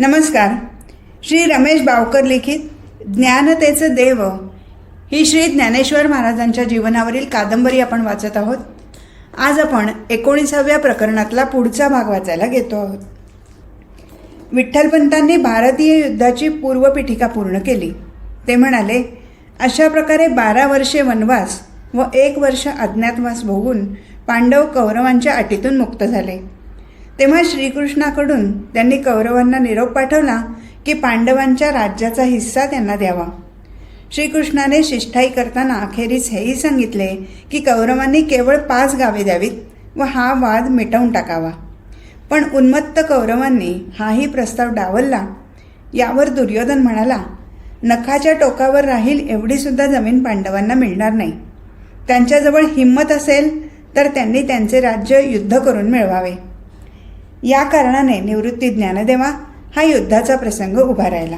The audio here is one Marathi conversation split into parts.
नमस्कार. श्री रमेश बावकर लिखित ज्ञानतेचं देव. ही श्री ज्ञानेश्वर महाराजांच्या जीवनावरील कादंबरी आपण वाचत आहोत. आज आपण एकोणीसाव्या प्रकरणातला पुढचा भाग वाचायला घेतो आहोत. विठ्ठलपंतांनी भारतीय युद्धाची पूर्वपीठिका पूर्ण केली. ते म्हणाले अशा प्रकारे बारा वर्षे वनवास व एक वर्ष अज्ञातवास भोगून पांडव कौरवांच्या अटीतून मुक्त झाले. तेव्हा श्रीकृष्णाकडून त्यांनी कौरवांना निरोप पाठवला की पांडवांच्या राज्याचा हिस्सा त्यांना द्यावा. श्रीकृष्णाने शिष्ठाई करताना अखेरीस हेही सांगितले की कौरवांनी केवळ पाच गावे द्यावीत व हा वाद मिटवून टाकावा. पण उन्मत्त कौरवांनी हाही प्रस्ताव डावलला. यावर दुर्योधन म्हणाला नखाच्या टोकावर राहील एवढीसुद्धा जमीन पांडवांना मिळणार नाही. त्यांच्याजवळ हिंमत असेल तर त्यांनी त्यांचे राज्य युद्ध करून मिळवावे. या कारणाने निवृत्ती ज्ञानदेवा हा युद्धाचा प्रसंग उभा राहिला.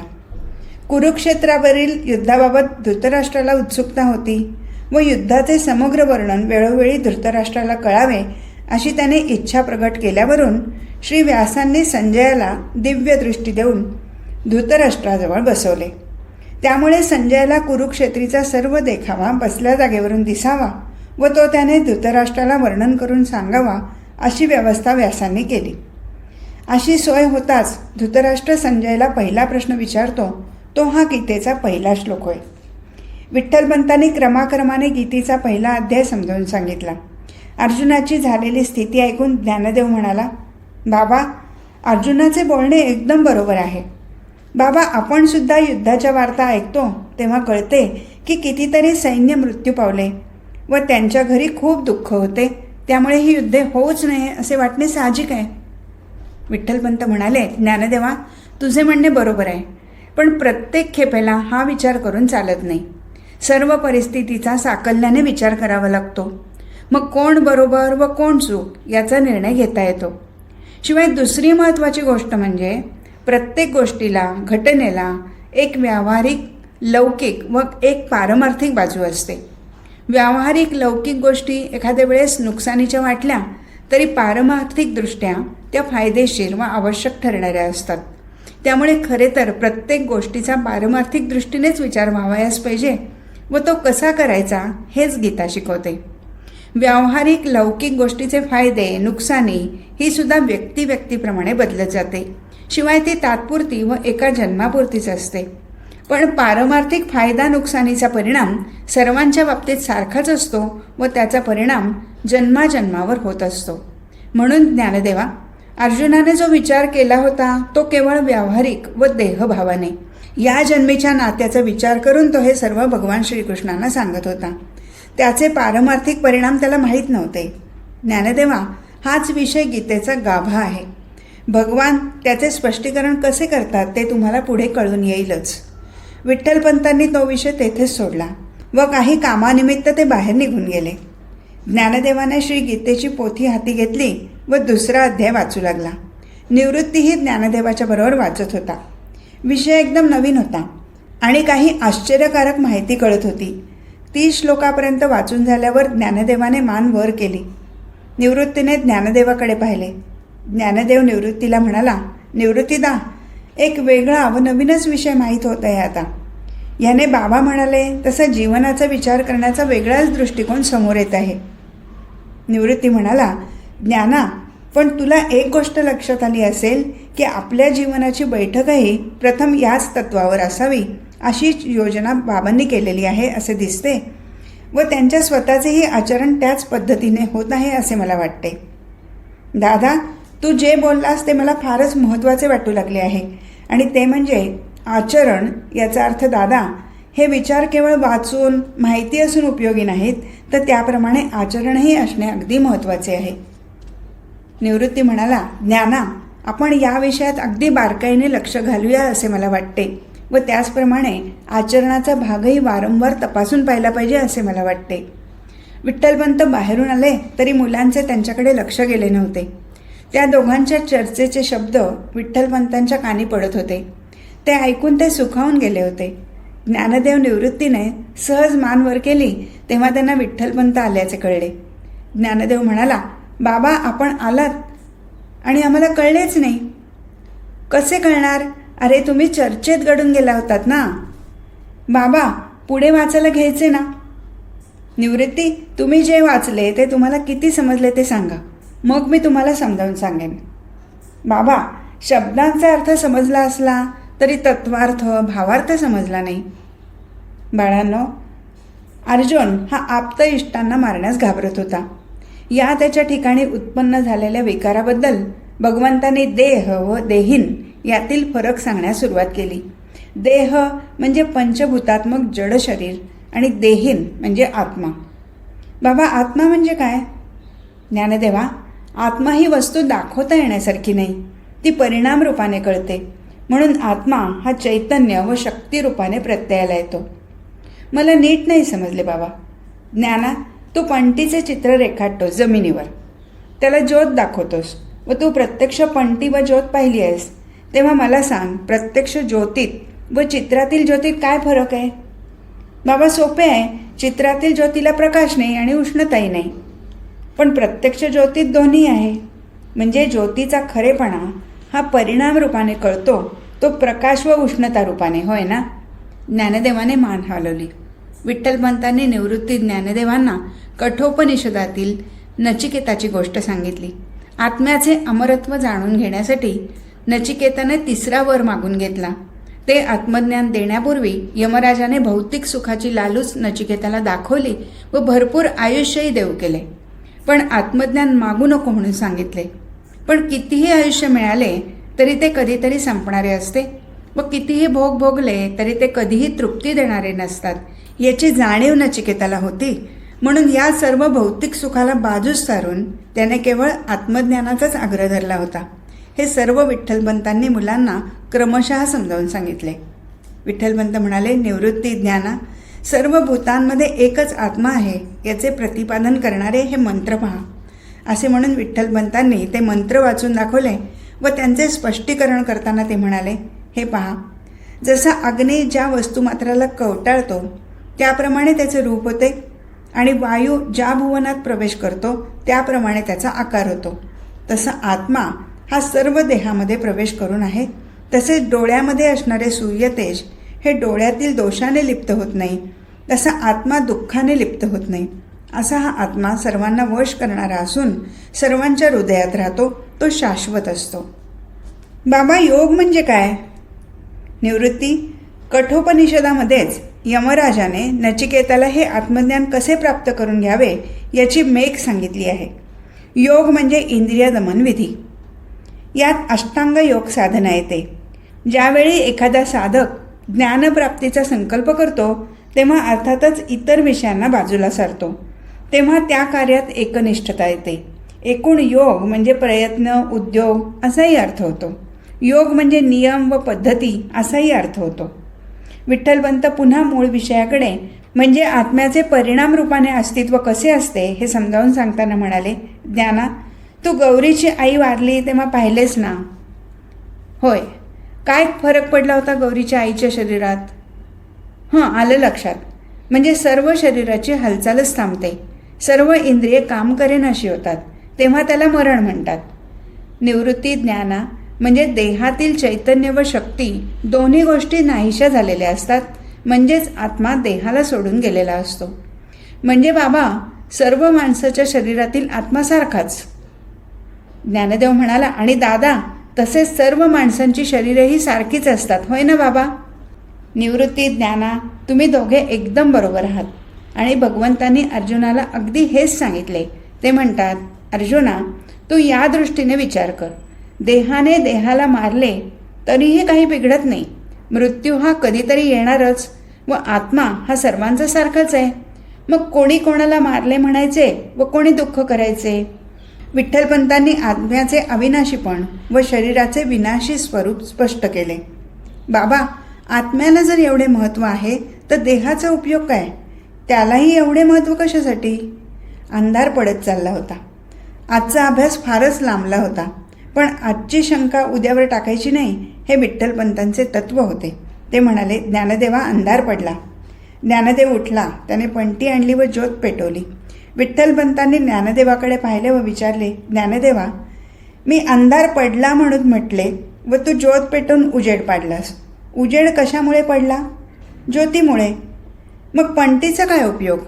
कुरुक्षेत्रावरील युद्धाबाबत धृतराष्ट्राला उत्सुकता होती व युद्धाचे समग्र वर्णन वेळोवेळी धृतराष्ट्राला कळावे अशी त्याने इच्छा प्रकट केल्यावरून श्री व्यासांनी संजयाला दिव्य दृष्टी देऊन धृतराष्ट्राजवळ बसवले. त्यामुळे संजयाला कुरुक्षेत्रीचा सर्व देखावा बसल्या जागेवरून दिसावा व तो त्याने धृतराष्ट्राला वर्णन करून सांगावा अशी व्यवस्था व्यासांनी केली. अशी सोय होताच धृतराष्ट्र संजयला पहिला प्रश्न विचारतो तो हा गीतेचा पहिला श्लोक होय. विठ्ठलपंतांनी क्रमाक्रमाने गीतेचा पहिला अध्याय समजावून सांगितला. अर्जुनाची झालेली स्थिती ऐकून ज्ञानदेव म्हणाला बाबा अर्जुनाचे बोलणे एकदम बरोबर आहे. बाबा आपण सुद्धा युद्धाच्या वार्ता ऐकतो तेव्हा कळते की कितीतरी सैन्य मृत्यू पावले व त्यांच्या घरी खूप दुःख होते. त्यामुळे ही युद्धे होऊच नये असे वाटणे साहजिक आहे. विठ्ठलपंत म्हणाले ज्ञानदेवा तुझे म्हणणे बरोबर आहे पण प्रत्येक खेपेला हा विचार करून चालत नाही. सर्व परिस्थितीचा साकल्याने विचार करावा लागतो. मग कोण बरोबर व कोण चूक याचा निर्णय घेता येतो. शिवाय दुसरी महत्त्वाची गोष्ट म्हणजे प्रत्येक गोष्टीला घटनेला एक व्यावहारिक लौकिक व एक पारमार्थिक बाजू असते. व्यावहारिक लौकिक गोष्टी एखाद्या वेळेस नुकसानीच्या वाटल्या तरी पारमार्थिकदृष्ट्या त्या फायदेशीर व आवश्यक ठरणाऱ्या असतात. त्यामुळे खरे तर प्रत्येक गोष्टीचा पारमार्थिक दृष्टीनेच विचार व्हावायास पाहिजे व तो कसा करायचा हेच गीता शिकवते. व्यावहारिक लौकिक गोष्टीचे फायदे नुकसानी ही सुद्धा व्यक्ती व्यक्तीप्रमाणे बदलत जाते. शिवाय ती तात्पुरती व एका जन्मापुरतीच असते. पण पारमार्थिक फायदा नुकसानीचा परिणाम सर्वांच्या बाबतीत सारखाच असतो व त्याचा परिणाम जन्माजन्मावर होत असतो. म्हणून ज्ञानदेवा अर्जुनाने जो विचार केला होता तो केवळ व्यावहारिक व देहभावाने. या जन्मीच्या नात्याचा विचार करून तो हे सर्व भगवान श्रीकृष्णांना सांगत होता. त्याचे पारमार्थिक परिणाम त्याला माहीत नव्हते. ज्ञानदेवा हाच विषय गीतेचा गाभा आहे. भगवान त्याचे स्पष्टीकरण कसे करतात ते तुम्हाला पुढे कळून येईलच. विठ्ठलपंतांनी तो विषय तेथेच सोडला व काही कामानिमित्त ते बाहेर निघून गेले. ज्ञानदेवाने श्री गीतेची पोथी हाती घेतली व दुसरा अध्याय वाचू लागला. निवृत्तीही ज्ञानदेवाच्या बरोबर वाचत होता. विषय एकदम नवीन होता आणि काही आश्चर्यकारक माहिती कळत होती. तीस श्लोकापर्यंत वाचून झाल्यावर ज्ञानदेवाने मान वर केली. निवृत्तीने ज्ञानदेवाकडे पाहिले. ज्ञानदेव निवृत्तीला म्हणाला निवृत्तीदा एक वेगळा व नवीनच विषय माहीत होत आहे आता याने बाबा म्हणाले तसं जीवनाचा विचार करण्याचा वेगळाच दृष्टिकोन समोर येत आहे निवृत्ती म्हणाला ज्ञाना पण तुला एक गोष्ट लक्षात आली असेल की आपल्या जीवनाची बैठकही प्रथम याच तत्वावर असावी अशीच योजना बाबांनी केलेली आहे असे दिसते. व त्यांच्या स्वतःचेही आचरण त्याच पद्धतीने होत आहे असे मला वाटते. दादा तू जे बोललास ते मला फारच महत्त्वाचे वाटू लागले आहे. आणि ते म्हणजे आचरण याचा अर्थ दादा हे विचार केवळ वाचून माहिती असून उपयोगी नाहीत तर त्याप्रमाणे आचरणही असणे अगदी महत्त्वाचे आहे. निवृत्ती म्हणाला ज्ञाना आपण या विषयात अगदी बारकाईने लक्ष घालूया असे मला वाटते व त्याचप्रमाणे आचरणाचा भागही वारंवार तपासून पाहिला पाहिजे असे मला वाटते. विठ्ठलपंत बाहेरून आले तरी मुलांचे त्यांच्याकडे लक्ष गेले नव्हते. त्या दोघांच्या चर्चेचे शब्द विठ्ठलपंतांच्या कानी पडत होते. ते ऐकून ते सुखावून गेले होते. ज्ञानदेव निवृत्तीने सहज मान वर केली तेव्हा त्यांना विठ्ठलपंत आल्याचे कळले. ज्ञानदेव म्हणाला बाबा आपण आलात. आणि आम्हाला कळलेच नाही. कसे कळणार? अरे तुम्ही चर्चेत घडून गेला होतात ना? बाबा पुढे वाचायला घ्यायचे ना? निवृत्ती तुम्ही जे वाचले ते तुम्हाला किती समजले ते सांगा. मग मी तुम्हाला समजावून सांगेन. बाबा शब्दांचा अर्थ समजला असला तरी तत्वार्थ भावार्थ समजला नाही. बाळांनो अर्जुन हा आप्त इष्टांना मारण्यास घाबरत होता. या त्याच्या ठिकाणी उत्पन्न झालेल्या विकाराबद्दल भगवंताने देह व देहीन यातील फरक सांगण्यास सुरुवात केली. देह म्हणजे पंचभूतात्मक जड शरीर आणि देहीन म्हणजे आत्मा. बाबा आत्मा म्हणजे काय? ज्ञानदेवा आत्मा ही वस्तू दाखवता येण्यासारखी नाही ती परिणाम रूपाने कळते. म्हणून आत्मा हा चैतन्य व शक्ती रूपाने प्रत्ययाला येतो. मला नीट नाही समजले बाबा. ज्ञाना तू पणटीचे चित्र रेखाटतो जमिनीवर. त्याला ज्योत दाखवतोस. व तू प्रत्यक्ष पणटी व ज्योत पाहिली आहेस. तेव्हा मला सांग प्रत्यक्ष ज्योतीत व चित्रातील ज्योतीत काय फरक आहे? बाबा सोपे आहे. चित्रातील ज्योतीला प्रकाश नाही आणि उष्णताही नाही. पण प्रत्यक्ष ज्योतीत दोन्ही आहे. म्हणजे ज्योतीचा खरेपणा हा परिणाम रूपाने कळतो. तो प्रकाश व उष्णता रूपाने होय ना? ज्ञानदेवाने मान हलवली. विठ्ठलपंतांनी निवृत्ती ज्ञानदेवांना कठोपनिषदातील नचिकेताची गोष्ट सांगितली. आत्म्याचे अमरत्व जाणून घेण्यासाठी नचिकेताने तिसरा वर मागून घेतला. ते आत्मज्ञान देण्यापूर्वी यमराजाने भौतिक सुखाची लालूच नचिकेताला दाखवली व भरपूर आयुष्यही देऊ केले. पण आत्मज्ञान मागू नको म्हणून सांगितले. पण कितीही आयुष्य मिळाले तरी ते कधीतरी संपणारे असते व कितीही भोग भोगले तरी ते कधीही तृप्ती देणारे नसतात. याची जाणीव नचिकेताला होती. म्हणून या सर्व भौतिक सुखाला बाजूस सारून त्याने केवळ आत्मज्ञानाचाच आग्रह धरला होता. हे सर्व विठ्ठलबंतांनी मुलांना क्रमशः समजावून सांगितले. विठ्ठलबंत म्हणाले निवृत्ती ज्ञाना सर्व भूतांमध्ये एकच आत्मा आहे. याचे प्रतिपादन करणारे हे मंत्र पहा. असे म्हणून विठ्ठलबंतांनी ते मंत्र वाचून दाखवले व त्यांचे स्पष्टीकरण करताना ते म्हणाले हे पहा जसा अग्नी ज्या वस्तुमात्राला कवटाळतो त्याप्रमाणे त्याचे रूप होते आणि वायू ज्या भुवनात प्रवेश करतो त्याप्रमाणे त्याचा आकार होतो. तसा आत्मा हा सर्व देहामध्ये प्रवेश करून आहे. तसेच डोळ्यामध्ये असणारे सूर्यतेज हे डोळ्यातील दोषाने लिप्त होत नाही. तसा आत्मा दुःखाने लिप्त होत नाही. असा हा आत्मा सर्वांना वश करणारा असून सर्वांच्या हृदयात राहतो तो शाश्वत असतो. बाबा योग म्हणजे काय? निवृत्ती कठोपनिषदामध्येच यमराजाने नचिकेताला हे आत्मज्ञान कसे प्राप्त करून घ्यावे याची मेघ सांगितली आहे. योग म्हणजे इंद्रिय दमनविधी यात अष्टांग योग साधना येते. ज्यावेळी एखादा साधक ज्ञानप्राप्तीचा संकल्प करतो तेव्हा अर्थातच इतर विषयांना बाजूला सारतो. तेव्हा त्या कार्यात एकनिष्ठता येते. एकूण योग म्हणजे प्रयत्न उद्योग असाही अर्थ होतो. योग म्हणजे नियम व पद्धती असाही अर्थ होतो. विठ्ठलवंत पुन्हा मूळ विषयाकडे म्हणजे आत्म्याचे परिणाम रूपाने अस्तित्व कसे असते हे समजावून सांगताना म्हणाले ज्ञाना तू गौरीची आई वारली तेव्हा पाहिलेस ना? होय. काय फरक पडला होता गौरीच्या आईच्या शरीरात? हां आलं लक्षात. म्हणजे सर्व शरीराची हालचालच थांबते. सर्व इंद्रिये काम करेन अशी होतात. तेव्हा त्याला मरण म्हणतात. निवृत्ती ज्ञाना म्हणजे देहातील चैतन्य व शक्ती दोन्ही गोष्टी नाहीशा झालेल्या असतात म्हणजेच आत्मा देहाला सोडून गेलेला असतो. म्हणजे बाबा सर्व माणसाच्या शरीरातील आत्मासारखाच ज्ञानदेव म्हणाला आणि दादा तसेच सर्व माणसांची शरीरेही सारखीच असतात होय ना बाबा? निवृत्ती ज्ञाना तुम्ही दोघे एकदम बरोबर आहात. आणि भगवंतांनी अर्जुनाला अगदी हेच सांगितले. ते म्हणतात अर्जुना तू या दृष्टीने विचार कर. देहाने देहाला मारले तरीही काही बिघडत नाही. मृत्यू हा कधीतरी येणारच व आत्मा हा सर्वांचा सारखाच आहे. मग कोणी कोणाला मारले म्हणायचे व कोणी दुःख करायचे? विठ्ठलपंतांनी आत्म्याचे अविनाशीपण व शरीराचे विनाशी स्वरूप स्पष्ट केले. बाबा आत्म्याला जर एवढे महत्त्व आहे तर देहाचा उपयोग काय? त्यालाही एवढे महत्त्व कशासाठी? अंधार पडत चालला होता. आजचा अभ्यास फारच लांबला होता. पण आजची शंका उद्यावर टाकायची नाही हे विठ्ठलपंतांचे तत्व होते. ते म्हणाले ज्ञानदेवा अंधार पडला. ज्ञानदेव उठला. त्याने पंटी आणली व ज्योत पेटवली. विठ्ठलपंतांनी ज्ञानदेवाकडे पाहिले व विचारले ज्ञानदेवा मी अंधार पडला म्हणून म्हटले व तू ज्योत पेटवून उजेड पाडलास. उजेड कशामुळे पडला? ज्योतीमुळे. मग पंटीचा काय उपयोग?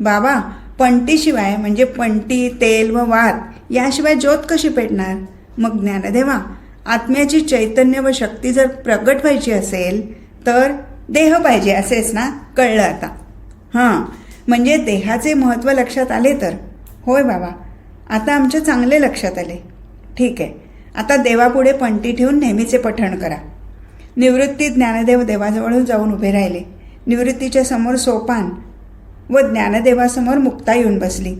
बाबा पंटीशिवाय म्हणजे पंटी तेल व वात याशिवाय ज्योत कशी पेटणार? मग ज्ञानदेवा आत्म्याची चैतन्य व शक्ती जर प्रगट व्हायची असेल तर देह पाहिजे असेच ना? कळलं आता. हां म्हणजे देहाचे महत्त्व लक्षात आले तर. होय बाबा आता आमच्या चांगले लक्षात आले. ठीक आहे आता देवापुढे पंटी ठेवून नेहमीचे पठण करा. निवृत्ती ज्ञानदेव देवाजवळून जाऊन उभे राहिले. निवृत्तीच्या समोर सोपान व ज्ञानदेवासमोर मुक्ता येऊन बसली.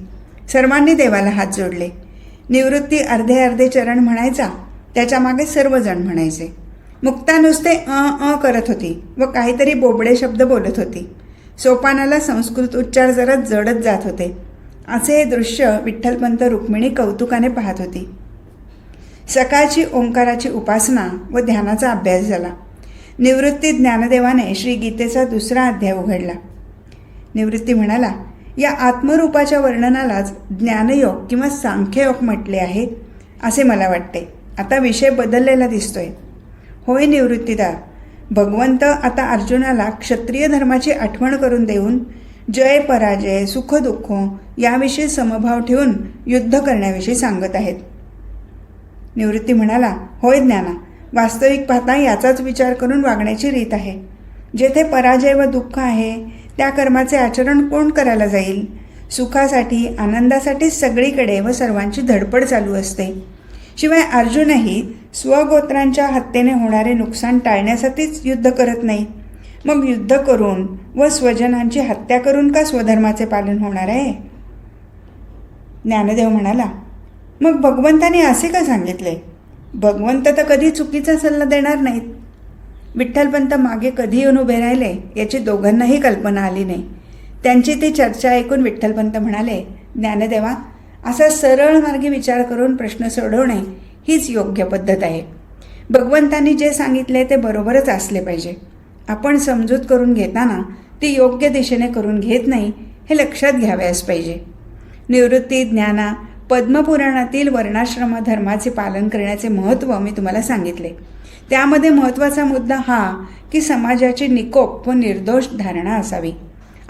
सर्वांनी देवाला हात जोडले. निवृत्ती अर्धे अर्धे चरण म्हणायचा. त्याच्यामागे सर्वजण म्हणायचे. मुक्ता नुसते अ अ करत होती व काहीतरी बोबडे शब्द बोलत होती. सोपानाला संस्कृत उच्चार जरा जडत जात होते. असे हे दृश्य विठ्ठलपंत रुक्मिणी कौतुकाने पाहत होती. सकाळची ओंकाराची उपासना व ध्यानाचा अभ्यास झाला. निवृत्ती ज्ञानदेवाने श्री गीतेचा दुसरा अध्याय उघडला. निवृत्ती म्हणाला या आत्मरूपाच्या वर्णनालाच ज्ञानयोग किंवा सांख्ययोग म्हटले आहे असे मला वाटते. आता विषय बदललेला दिसतोय. होय निवृत्तीदा भगवंत आता अर्जुनाला क्षत्रिय धर्माची आठवण करून देऊन जय पराजय सुखदुःख याविषयी समभाव ठेवून युद्ध करण्याविषयी सांगत आहेत. निवृत्ती म्हणाला होय ज्ञाना वास्तविक पाहता याचाच विचार करून वागण्याची रीत आहे. जेथे पराजय व दुःख आहे त्या कर्माचे आचरण कोण करायला जाईल? सुखासाठी आनंदासाठीच सगळीकडे व सर्वांची धडपड चालू असते. शिवाय अर्जुनही स्वगोत्रांच्या हत्येने होणारे नुकसान टाळण्यासाठीच युद्ध करत नाही. मग युद्ध करून व स्वजनांची हत्या करून का स्वधर्माचे पालन होणार आहे? ज्ञानदेव म्हणाला मग भगवंताने असे का सांगितले? भगवंत तर कधी चुकीचा सल्ला देणार नाहीत. विठ्ठलपंत मागे कधी येऊन उभे राहिले याची दोघांनाही कल्पना आली नाही. त्यांची ती चर्चा ऐकून विठ्ठलपंत म्हणाले ज्ञानदेवा असा सरळ मार्गी विचार करून प्रश्न सोडवणे हीच योग्य पद्धत आहे. भगवंतांनी जे सांगितले ते बरोबरच असले पाहिजे. आपण समजूत करून घेताना ती योग्य दिशेने करून घेत नाही हे लक्षात घ्यावयास पाहिजे. निवृत्ती ज्ञाना पद्मपुराणातील वर्णाश्रम धर्माचे पालन करण्याचे महत्त्व मी तुम्हाला सांगितले. त्यामध्ये महत्त्वाचा मुद्दा हा की समाजाची निकोप व निर्दोष धारणा असावी.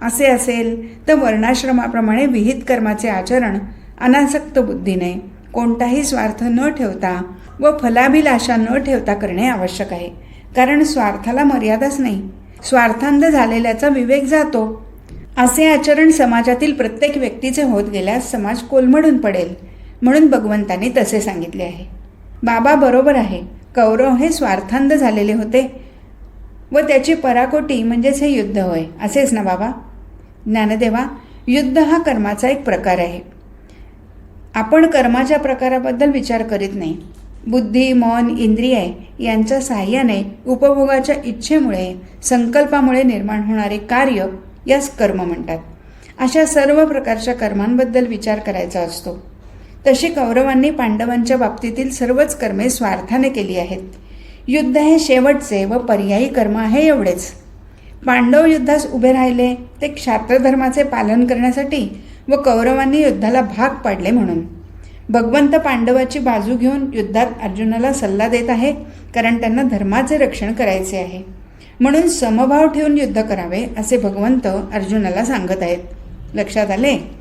असे असेल तर वर्णाश्रमाप्रमाणे विहित कर्माचे आचरण अनासक्त बुद्धीने कोणताही स्वार्थ न ठेवता व फलाभिलाषा न ठेवता करणे आवश्यक आहे. कारण स्वार्थाला मर्यादाच नाही. स्वार्थांध झालेल्याचा विवेक जातो. असे आचरण समाजातील प्रत्येक व्यक्तीचे होत गेल्यास समाज कोलमडून पडेल म्हणून भगवंतांनी तसे सांगितले आहे. बाबा बरोबर आहे. कौरव हे स्वार्थांध झालेले होते. व त्याची पराकोटी म्हणजेच हे युद्ध होय. असेच ना बाबा? ज्ञानदेवा युद्ध हा कर्माचा एक प्रकार आहे. आपण कर्माच्या प्रकाराबद्दल विचार करीत नाही. बुद्धी मन इंद्रिय यांच्या साह्याने उपभोगाच्या इच्छेमुळे संकल्पामुळे निर्माण होणारे कार्य यास कर्म म्हणतात. अशा सर्व प्रकारच्या कर्मांबद्दल विचार करायचा असतो. तशी कौरवांनी पांडवांच्या बाबतीतील सर्वच कर्मे स्वार्थाने केली आहेत. युद्ध हे शेवटचे व पर्यायी कर्म आहे एवढेच. पांडव युद्धास उभे राहिले ते क्षात्रधर्माचे पालन करण्यासाठी व कौरवांनी युद्धाला भाग पाडले म्हणून. भगवंत पांडवाची बाजू घेऊन युद्धात अर्जुनाला सल्ला देत आहे कारण त्यांना धर्माचे रक्षण करायचे आहे. म्हणून समभाव ठेवून युद्ध करावे असे भगवंत अर्जुनाला सांगत आहेत. लक्षात आले?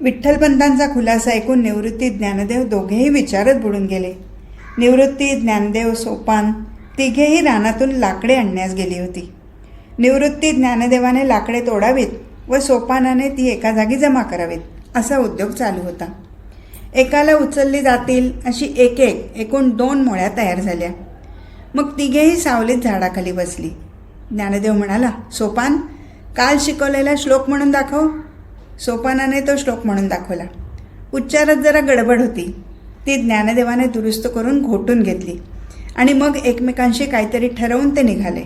विठ्ठलपंतांचा खुलासा ऐकून निवृत्ती ज्ञानदेव दोघेही विचारत बुडून गेले. निवृत्ती ज्ञानदेव सोपान तिघेही रानातून लाकडे आणण्यास गेली होती. निवृत्ती ज्ञानदेवाने लाकडे तोडावीत व सोपानाने ती एका जागी जमा करावीत असा उद्योग चालू होता. एकाला उचलली जातील अशी एक एक एकूण दोन मोळ्या तयार झाल्या. मग तिघेही सावलीत झाडाखाली बसली. ज्ञानदेव म्हणाला सोपान काल शिकवलेला श्लोक म्हणून दाखव. सोपानाने तो श्लोक म्हणून दाखवला. उच्चारात जरा गडबड होती. ती ज्ञानदेवाने दुरुस्त करून घोटून घेतली. आणि मग एकमेकांशी काहीतरी ठरवून ते निघाले.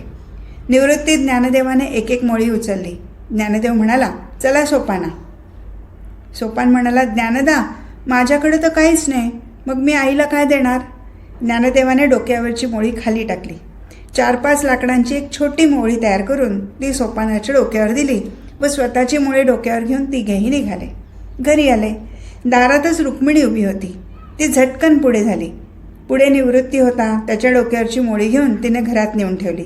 निवृत्ती ज्ञानदेवाने एक एक मोळी उचलली. ज्ञानदेव म्हणाला चला सोपाना. सोपान म्हणाला ज्ञानदा माझ्याकडे तर काहीच नाही. मग मी आईला काय देणार? ज्ञानदेवाने डोक्यावरची मोळी खाली टाकली. चार पाच लाकडांची एक छोटी मोळी तयार करून ती सोपानाच्या डोक्यावर दिली. व स्वतःची मुळे डोक्यावर घेऊन तिघेही निघाले. घरी आले. दारातच रुक्मिणी उभी होती. ती झटकन पुढे झाली. पुढे निवृत्ती होता त्याच्या डोक्यावरची मोळी घेऊन तिने घरात नेऊन ठेवली.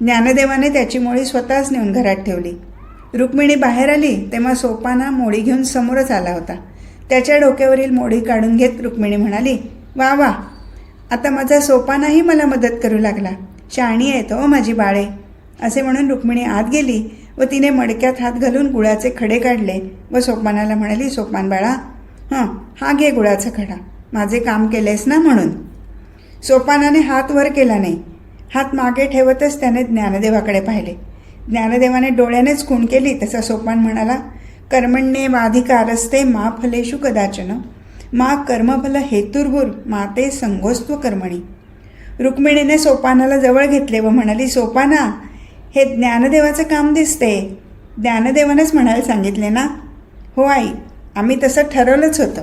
ज्ञानदेवाने त्याची मोळी स्वतःच नेऊन घरात ठेवली. रुक्मिणी बाहेर आली तेव्हा सोपाना मोळी घेऊन समोरच आला होता. त्याच्या डोक्यावरील मोळी काढून घेत रुक्मिणी म्हणाली वा वा आता माझा सोपानाही मला मदत करू लागला. शाणी आहे तो हो माझी बाळे. असे म्हणून रुक्मिणी आत गेली व तिने मडक्यात हात घालून गुळाचे खडे काढले व सोपानाला म्हणाली सोपान बाळा हां हा घे गुळाचा खडा. माझे काम केलेस ना म्हणून. सोपानाने हात वर केला नाही. हात मागे ठेवतच त्याने ज्ञानदेवाकडे पाहिले. ज्ञानदेवाने डोळ्यानेच खूण केली. तसा सोपान म्हणाला कर्मण्ये वाधिकारस्ते मा फलेषु कदाचन. मा कर्मफल हेतुर्भूर माते संगोस्त्व कर्मणी रुक्मिणीने सोपानाला जवळ घेतले व म्हणाली सोपाना हे ज्ञानदेवाचं काम दिसते. ज्ञानदेवानेच म्हणायला सांगितले ना? हो आई आम्ही तसं ठरवलंच होतं.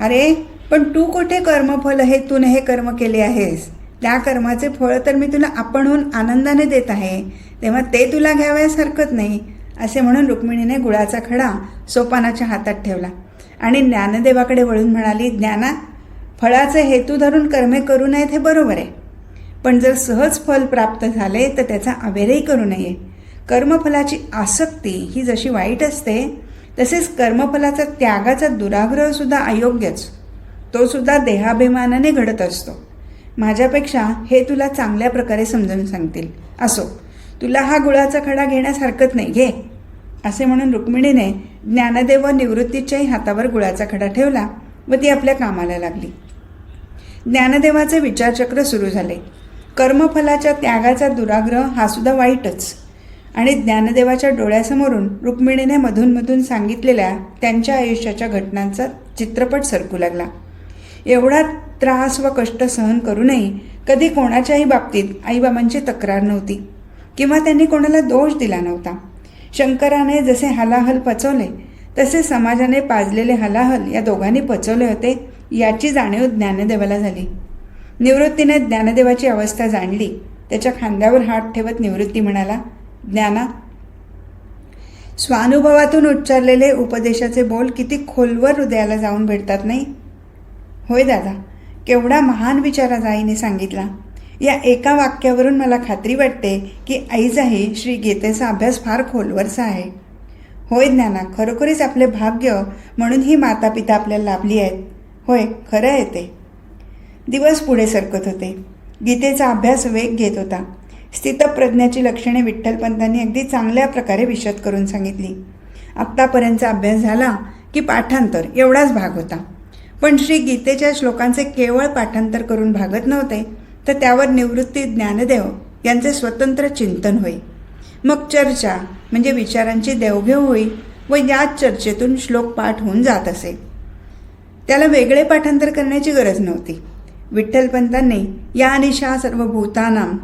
अरे पण तू कुठे कर्मफल हे तूने हे कर्म केले आहेस. त्या कर्माचे फळ तर मी तुला आपणहून आनंदाने देत आहे. तेव्हा ते तुला घ्यावयास हरकत नाही असे म्हणून रुक्मिणीने गुळाचा खडा सोपानाच्या हातात ठेवला. आणि ज्ञानदेवाकडे वळून म्हणाली ज्ञाना फळाचे हेतू धरून कर्मे करू नयेत हे बरोबर आहे. पण जर सहज फल प्राप्त झाले तर त्याचा अवेरही करू नये. कर्मफलाची आसक्ती ही जशी वाईट असते तसेच कर्मफलाचा त्यागाचा दुराग्रहसुद्धा अयोग्यच. तो सुद्धा देहाभिमानाने घडत असतो. माझ्यापेक्षा हे तुला चांगल्या प्रकारे समजावून सांगतील. असो तुला हा गुळाचा खडा घेण्यास हरकत नाही घे. असे म्हणून रुक्मिणीने ज्ञानदेव निवृत्तीच्याही हातावर गुळाचा खडा ठेवला व ती आपल्या कामाला लागली. ज्ञानदेवाचे विचारचक्र सुरू झाले. कर्मफलाच्या त्यागाचा दुराग्रह हा सुद्धा वाईटच. आणि ज्ञानदेवाच्या डोळ्यासमोरून रुक्मिणीने मधूनमधून सांगितलेल्या त्यांच्या आयुष्याच्या घटनांचा चित्रपट सरकू लागला. एवढा त्रास व कष्ट सहन करूनही कधी कोणाच्याही बाबतीत आईबाबांची तक्रार नव्हती किंवा त्यांनी कोणाला दोष दिला नव्हता. शंकराने जसे हलाहल पचवले तसे समाजाने पाजलेले हलाहल या दोघांनी पचवले होते याची जाणीव ज्ञानदेवाला झाली. निवृत्तीने ज्ञानदेवाची अवस्था जाणली. त्याच्या खांद्यावर हात ठेवत निवृत्ती म्हणाला ज्ञाना स्वानुभवातून उच्चारलेले उपदेशाचे बोल किती खोलवर हृदयाला जाऊन भेटतात नाही? होय दादा केवढा महान विचार आज आईने सांगितला. या एका वाक्यावरून मला खात्री वाटते की आईचाही श्री गीतेचा अभ्यास फार खोलवरचा आहे. होय ज्ञाना खरोखरीच आपले भाग्य म्हणून ही माता पिता आपल्याला लाभली आहेत. होय खरं आहे ते. दिवस पुढे सरकत होते. गीतेचा अभ्यास वेग घेत होता. स्थितप्रज्ञाची लक्षणे विठ्ठलपंतांनी अगदी चांगल्या प्रकारे विशद करून सांगितली. आत्तापर्यंतचा अभ्यास झाला की पाठांतर एवढाच भाग होता. पण श्री गीतेच्या श्लोकांचे केवळ पाठांतर करून भागत नव्हते तर त्यावर निवृत्ती ज्ञानदेव यांचे स्वतंत्र चिंतन होई मग चर्चा म्हणजे विचारांची देवघेव होई व याच चर्चेतून श्लोक पाठ होऊन जात असे. त्याला वेगळे पाठांतर करण्याची गरज नव्हती. विठ्ठलपंतांनी या निशा सर्व भूतानाम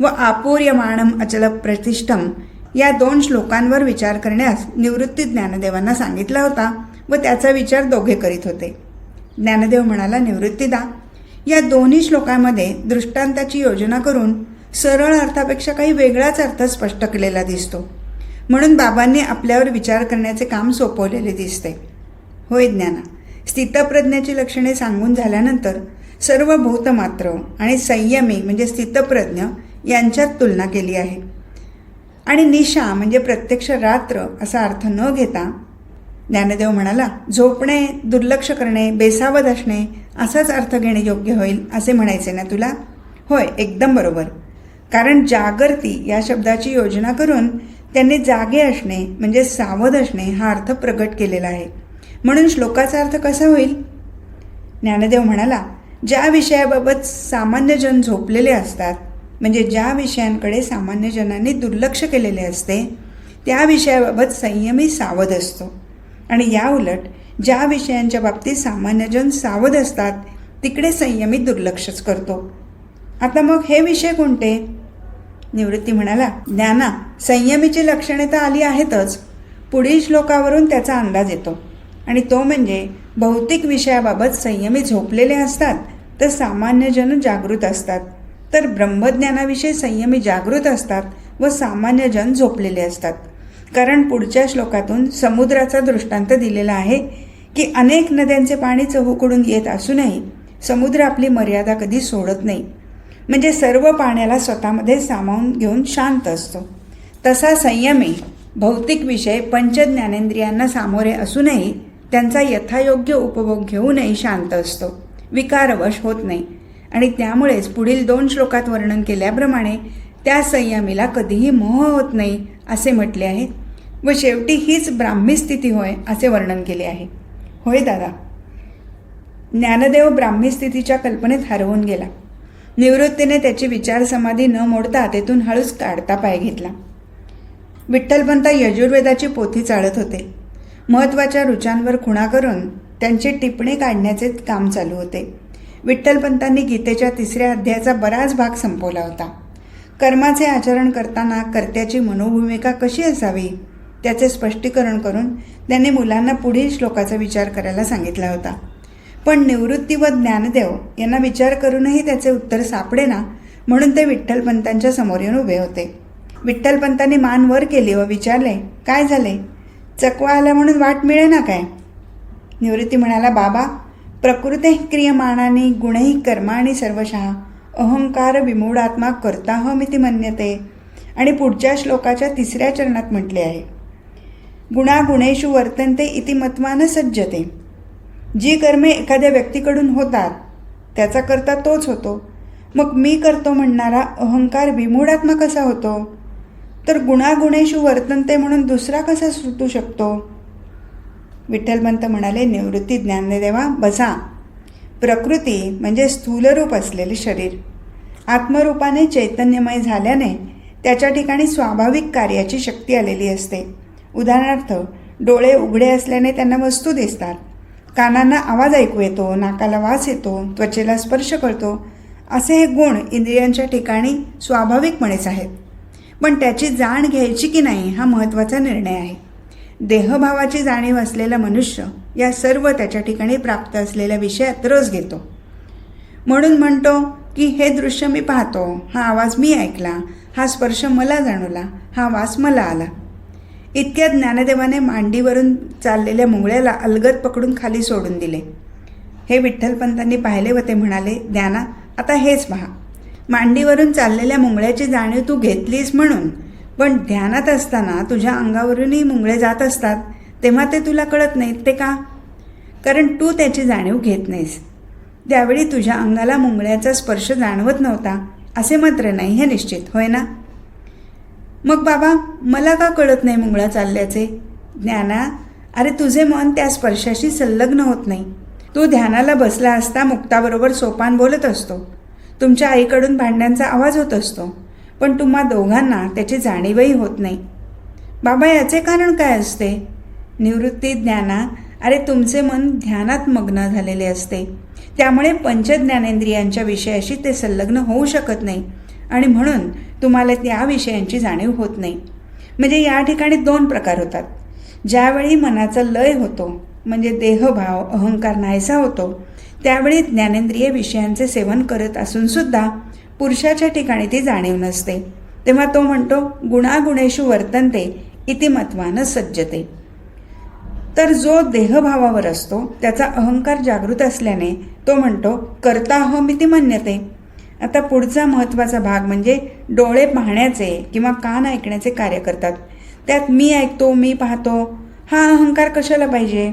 व आपूर्यमाणम अचल प्रतिष्ठम या दोन श्लोकांवर विचार करण्यास निवृत्ती ज्ञानदेवांना सांगितला होता व त्याचा विचार दोघे करीत होते. ज्ञानदेव म्हणाला निवृत्तीदा या दोन्ही श्लोकांमध्ये दृष्टांताची योजना करून सरळ अर्थापेक्षा काही वेगळाच अर्थ स्पष्ट केलेला दिसतो. म्हणून बाबांनी आपल्यावर विचार करण्याचे काम सोपवलेले दिसते. होय ज्ञाना स्थितप्रज्ञाची लक्षणे सांगून झाल्यानंतर सर्व भूतमात्र आणि संयमी म्हणजे स्थितप्रज्ञ यांच्यात तुलना केली आहे. आणि निशा म्हणजे प्रत्यक्ष रात्र असा अर्थ न घेता ज्ञानदेव म्हणाला झोपणे दुर्लक्ष करणे बेसावध असणे असाच अर्थ घेणे योग्य होईल असे म्हणायचे ना तुला? होय एकदम बरोबर. कारण जागृती या शब्दाची योजना करून त्यांनी जागे असणे म्हणजे सावध असणे हा अर्थ प्रगट केलेला आहे. म्हणून श्लोकाचा अर्थ कसा होईल? ज्ञानदेव म्हणाला ज्या विषयाबाबत सामान्यजन झोपलेले असतात म्हणजे ज्या विषयांकडे सामान्यजनांनी दुर्लक्ष केलेले असते त्या विषयाबाबत संयमी सावध असतो. आणि या उलट ज्या विषयांच्या बाबतीत सामान्यजन सावध असतात तिकडे संयमी दुर्लक्षच करतो. आता मग हे विषय कोणते? निवृत्ती म्हणाला ज्ञाना संयमीची लक्षणे तर आली आहेतच पुढील श्लोकावरून त्याचा अंदाज येतो. आणि तो म्हणजे भौतिक विषयाबाबत संयमी झोपलेले असतात तर सामान्यजन जागृत असतात. तर ब्रह्मज्ञानाविषयी संयमी जागृत असतात व सामान्यजन झोपलेले असतात. कारण पुढच्या श्लोकातून समुद्राचा दृष्टांत दिलेला आहे की अनेक नद्यांचे पाणी चहूकडून येत असूनही समुद्र आपली मर्यादा कधी सोडत नाही. म्हणजे सर्व पाण्याला स्वतःमध्ये सामावून घेऊन शांत असतो. तसा संयमी भौतिक विषय पंचज्ञानेंद्रियांना सामोरे असूनही त्यांचा यथायोग्य उपभोग घेऊनही शांत असतो. विकारवश होत नाही. आणि त्यामुळेच पुढील दोन श्लोकात वर्णन केल्याप्रमाणे त्या संयमीला कधीही मोह होत नाही असे म्हटले आहे. व शेवटी हीच ब्राह्मी स्थिती होय असे वर्णन केले आहे. होय दादा. ज्ञानदेव ब्राह्मी स्थितीच्या कल्पनेत हरवून गेला. निवृत्तीने त्याची विचार समाधी न मोडता तेथून हळूच काढता पाय घेतला. विठ्ठलपंत यजुर्वेदाची पोथी चाळत होते. महत्त्वाच्या रुचांवर खुणा करून त्यांची टिपणे काढण्याचे काम चालू होते. विठ्ठलपंतांनी गीतेच्या तिसऱ्या अध्यायाचा बराच भाग संपवला होता. कर्माचे आचरण करताना कर्त्याची मनोभूमिका कशी असावी त्याचे स्पष्टीकरण करून त्यांनी मुलांना पुढील श्लोकाचा विचार करायला सांगितला होता. पण निवृत्ती व ज्ञानदेव यांना विचार करूनही त्याचे उत्तर सापडे ना म्हणून ते विठ्ठलपंतांच्या समोर येऊन उभे होते. विठ्ठलपंतांनी मान वर केली व विचारले काय झाले? चकवा आला म्हणून वाट मिळे ना काय? निवृत्ती म्हणाला बाबा प्रकृते क्रियमाणाने गुणही कर्माणी सर्वशः अहंकार विमूढात्मा करताहमिती मन्यते. आणि पुढच्या श्लोकाच्या तिसऱ्या चरणात म्हटले आहे गुणागुणेषु वर्तनते इति मत्वानं सज्जते. जी कर्मे एखाद्या व्यक्तीकडून होतात त्याचा करता तोच होतो. मग मी करतो म्हणणारा अहंकार विमूढात्मा कसा होतो? तर गुणागुणेषु वर्तनते म्हणून दुसरा कसा सुटू शकतो? विठ्ठलमंत म्हणाले निवृत्ती ज्ञानदेवा बसा. प्रकृती म्हणजे स्थूलरूप असलेले शरीर. आत्मरूपाने चैतन्यमय झाल्याने त्याच्या ठिकाणी स्वाभाविक कार्याची शक्ती आलेली असते. उदाहरणार्थ डोळे उघडे असल्याने त्यांना वस्तू दिसतात. कानांना आवाज ऐकू येतो नाकाला वास येतो त्वचेला स्पर्श करतो. असे हे गुण इंद्रियांच्या ठिकाणी स्वाभाविकपणेच आहेत. पण त्याची जाण घ्यायची की नाही हा महत्त्वाचा निर्णय आहे. देहभावाची जाणीव असलेला मनुष्य या सर्व त्याच्या ठिकाणी प्राप्त असलेल्या विषयात रस घेतो. म्हणून म्हणतो की हे दृश्य मी पाहतो. हा आवाज मी ऐकला. हा स्पर्श मला जाणवला. हा वास मला आला. इतक्या ज्ञानदेवाने मांडीवरून चाललेल्या मुंगळ्याला अलगद पकडून खाली सोडून दिले. हे विठ्ठलपंतांनी पाहिले व ते म्हणाले ज्ञाना आता हेच पहा. मांडीवरून चाललेल्या मुंगळ्याची जाणीव तू घेतलीस म्हणून पण ध्यानात असताना तुझ्या अंगावरूनही मुंगळे जात असतात तेव्हा ते तुला कळत नाहीत ते का? कारण तू त्याची जाणीव घेत नाहीस. त्यावेळी तुझ्या अंगाला मुंगळ्याचा स्पर्श जाणवत नव्हता असे मात्र नाही हे निश्चित होय ना? मग बाबा मला का कळत नाही मुंगळा चालल्याचे? ज्ञाना अरे तुझे मन त्या स्पर्शाशी संलग्न होत नाही. तू ध्यानाला बसला असता मुक्ताबरोबर सोपान बोलत असतो. तुमच्या आईकडून भांड्यांचा आवाज होत असतो. पण तुम्हा दोघांना त्याची जाणीवही होत नाही. बाबा याचे कारण काय असते? निवृत्ती ज्ञाना अरे तुमचे मन ध्यानात मग्न झालेले असते. त्यामुळे पंचज्ञानेंद्रियांच्या विषयाशी ते संलग्न होऊ शकत नाही आणि म्हणून तुम्हाला त्या विषयांची जाणीव होत नाही. म्हणजे या ठिकाणी दोन प्रकार होतात. ज्यावेळी मनाचा लय होतो म्हणजे देहभाव अहंकार नाहीसा होतो त्यावेळी ज्ञानेंद्रिय विषयांचे सेवन करत असूनसुद्धा पुरुषाच्या ठिकाणी ती जाणीव नसते. तेव्हा तो म्हणतो गुणागुणेशू वर्तनते इतिमत्वानं सज्जते. तर जो देहभावावर असतो त्याचा अहंकार जागृत असल्याने तो म्हणतो करता अहमिती मान्यते. आता पुढचा महत्त्वाचा भाग म्हणजे डोळे पाहण्याचे किंवा कान ऐकण्याचे कार्य करतात. त्यात मी ऐकतो मी पाहतो हा अहंकार कशाला पाहिजे?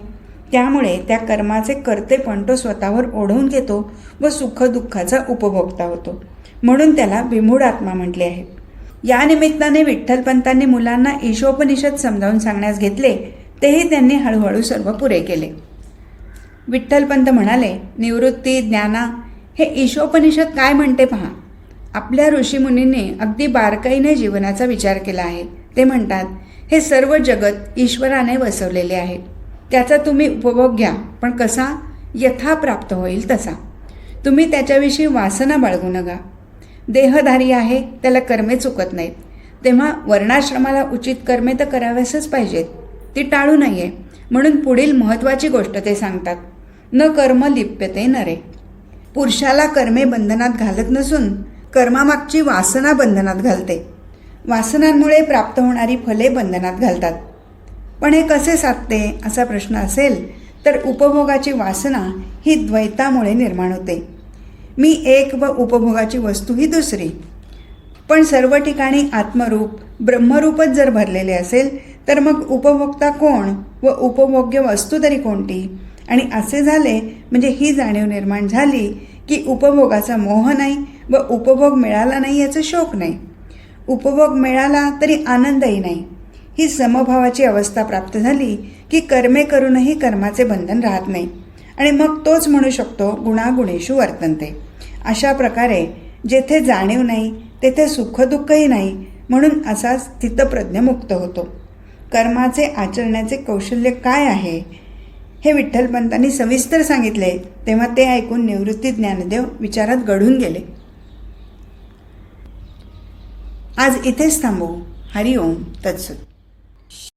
त्यामुळे त्या कर्माचे कर्तेपण तो स्वतःवर ओढवून घेतो व सुखदुःखाचा उपभोक्ता होतो. म्हणून त्याला विमूढ आत्मा म्हटले आहे. या निमित्ताने विठ्ठलपंतांनी मुलांना ईशोपनिषद समजावून सांगण्यास घेतले तेही त्यांनी हळूहळू सर्व पुरे केले. विठ्ठलपंत म्हणाले निवृत्ती ज्ञाना हे ईशोपनिषद काय म्हणते पहा. आपल्या ऋषीमुनींनी अगदी बारकाईने जीवनाचा विचार केला आहे. ते म्हणतात हे सर्व जगत ईश्वराने वसवलेले आहे. त्याचा तुम्ही उपभोग घ्या पण कसा? यथा प्राप्त होईल तसा. तुम्ही त्याच्याविषयी वासना बाळगू नका. देहधारी आहे त्याला कर्मे चुकत नाहीत. तेव्हा वर्णाश्रमाला उचित कर्मे तर कराव्यासच पाहिजेत. ती टाळू नये म्हणून पुढील महत्त्वाची गोष्ट ते सांगतात. न कर्म लिप्यते नरे. पुरुषाला कर्मे बंधनात घालत नसून कर्मामागची वासना बंधनात घालते. वासनांमुळे प्राप्त होणारी फले बंधनात घालतात. पण हे कसे साधते असा प्रश्न असेल तर उपभोगाची वासना ही द्वैतामुळे निर्माण होते. मी एक व उपभोगाची वस्तू ही दुसरी. पण सर्व ठिकाणी आत्मरूप ब्रह्मरूपच जर भरलेले असेल तर मग उपभोक्ता कोण व उपभोग्य वस्तू तरी कोणती? आणि असे झाले म्हणजे ही जाणीव निर्माण झाली की उपभोगाचा मोह नाही व उपभोग मिळाला नाही याचा शोक नाही. उपभोग मिळाला तरी आनंदही नाही. ही समभावाची अवस्था प्राप्त झाली की कर्मे करूनही कर्माचे बंधन राहत नाही. आणि मग तोच म्हणू शकतो गुणागुणेशू वर्तनते. अशा प्रकारे जेथे जाणीव नाही तेथे सुखदुःखही नाही म्हणून असा स्थितप्रज्ञमुक्त होतो. कर्माचे आचरण्याचे कौशल्य काय आहे? हे विठ्ठलपंतांनी सविस्तर सांगितले तेव्हा ते ऐकून निवृत्ती ज्ञानदेव विचारात घडून गेले. आज इथेच थांबू. हरिओम तत्सुत.